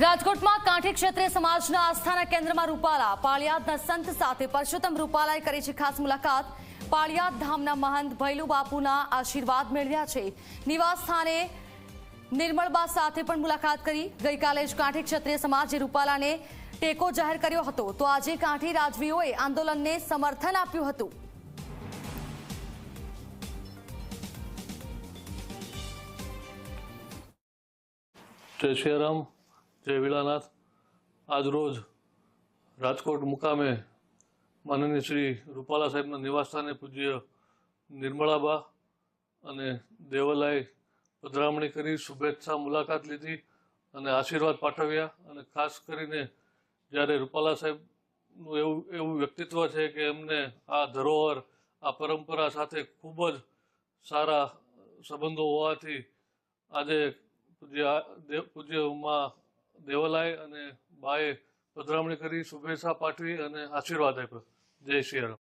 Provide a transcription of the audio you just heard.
રાજકોટમાં કાંઠી ક્ષેત્રે સમાજના આસ્થાના કેન્દ્રમાં રૂપાલા, પાળિયાદના સંત સાથે પરસોત્તમ રૂપાલાએ કરી છે ખાસ મુલાકાત. પાળિયાદ ધામના મહંત ભૈલુ બાપુના આશીર્વાદ મેળવ્યા છે. નિવાસ સ્થાને નિર્મળબા સાથે પણ મુલાકાત કરી. ગઈકાલે જ કાંઠી ક્ષત્રિય સમાજે રૂપાલાને ટેકો જાહેર કર્યો હતો. તો આજે કાંઠી રાજવીઓએ આંદોલનને સમર્થન આપ્યું હતું. જય શ્રીરામ જય વિલાનાથ આજરોજ રાજકોટ મુકામે માનનીય શ્રી રૂપાલા સાહેબના નિવાસસ્થાને પૂજ્ય નિર્મળાબા અને દેવલાએ પધરામણી કરી, શુભેચ્છા મુલાકાત લીધી અને આશીર્વાદ પાઠવ્યા. અને ખાસ કરીને જ્યારે રૂપાલા સાહેબનું એવું એવું વ્યક્તિત્વ છે કે એમને આ ધરોહર, આ પરંપરા સાથે ખૂબ જ સારા સંબંધો હોવાથી આજે પૂજ્ય દેવ પૂજ્ય ઉમા દેવલાય અને બાએ પધરામણી કરી શુભેચ્છા પાઠવી અને આશીર્વાદ આપ્યો. જય શ્રી રામ.